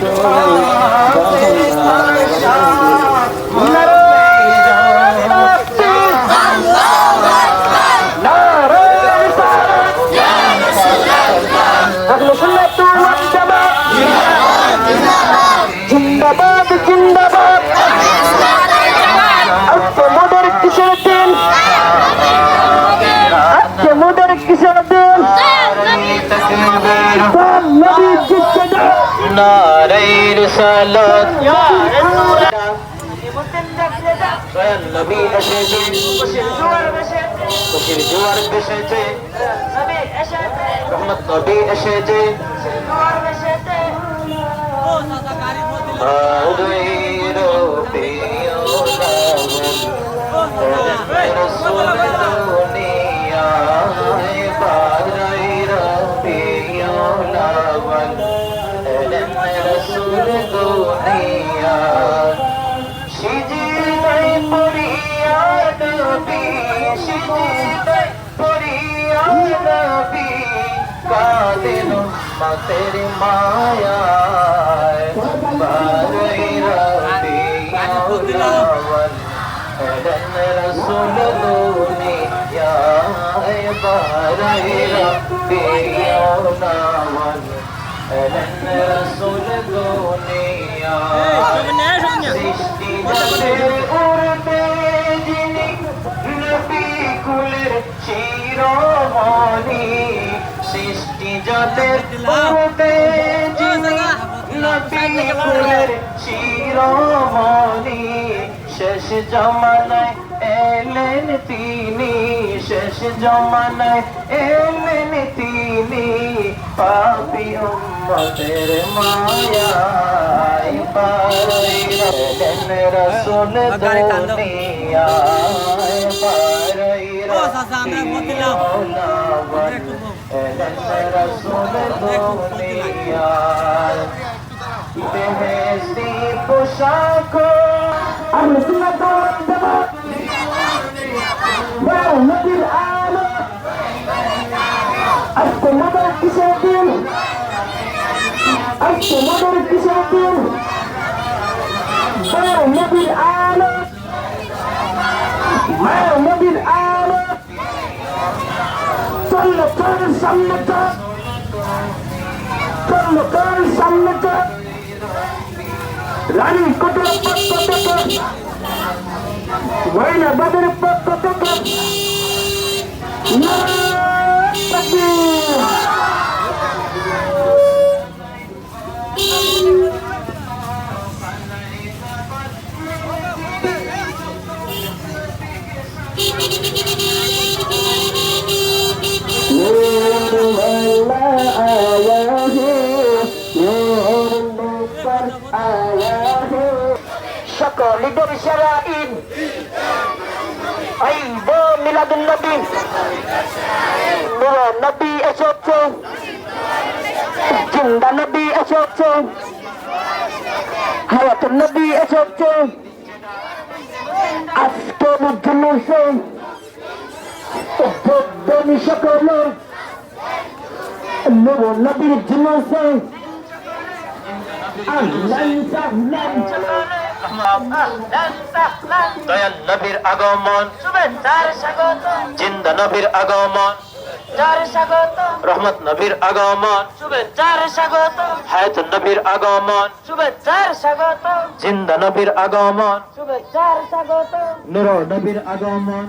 জিন্দাবাদ নবী জিতছে না নারায়ণ সালাত দয়াল নবী এসেছে খুশির জোয়ার বেসেছে রহমত নবী এসেছে আদৈর প্রিয় লাবণ রসুল রসুল দুনিয়ায় সিজিদাই পড়িয়া নবী সিজিদাই পড়িয়া নবী, কাদেন মাতের মায়ায়। বারই রবি আউলাওয়াল হেলেন রসুল দুনিয়ায় বারই সৃষ্টি জগতের যিনি নবী কুলের শিরোমণি শেষ জমানায় এলেন তিনি শেষ জমানায় এলেন তিনি। পাপি উম্মতের মায়ায় পারই রলেন রসুল দুনিয়ায় পারই রলেন রসুল দুনিয়ায় বেহেশতি পোশাক জামাত ওয়া নবীর আলো আজকে মোদের কিসের দিন আজকে মোদের কিসের দিন নবীর আলো ওয়া নবীর আলো চলো তোর সামনে চলো তোর সামনে রানী কোটের পক্ষ থেকে মহিলা বাদের পক্ষ থেকে নারায়ণ। সকল ঈদের সেরা ঈদ ঈদ মিলাদুল নবী। নুর নবী এসেছে। জিন্দা নবী এসেছে। হায়াত নবী এসেছে। আজকে মুসলিমসে উদ্যোগ সকল। নুর নবীর জিনিসে দয়াল নবীর আগমন। জিন্দা নবীর আগমন। রহমত নবীর আগমন। শুভেচ্ছার স্বাগত হায়াত নবীর আগমন। জিন্দা নবীর আগমন। নবীর আগমন।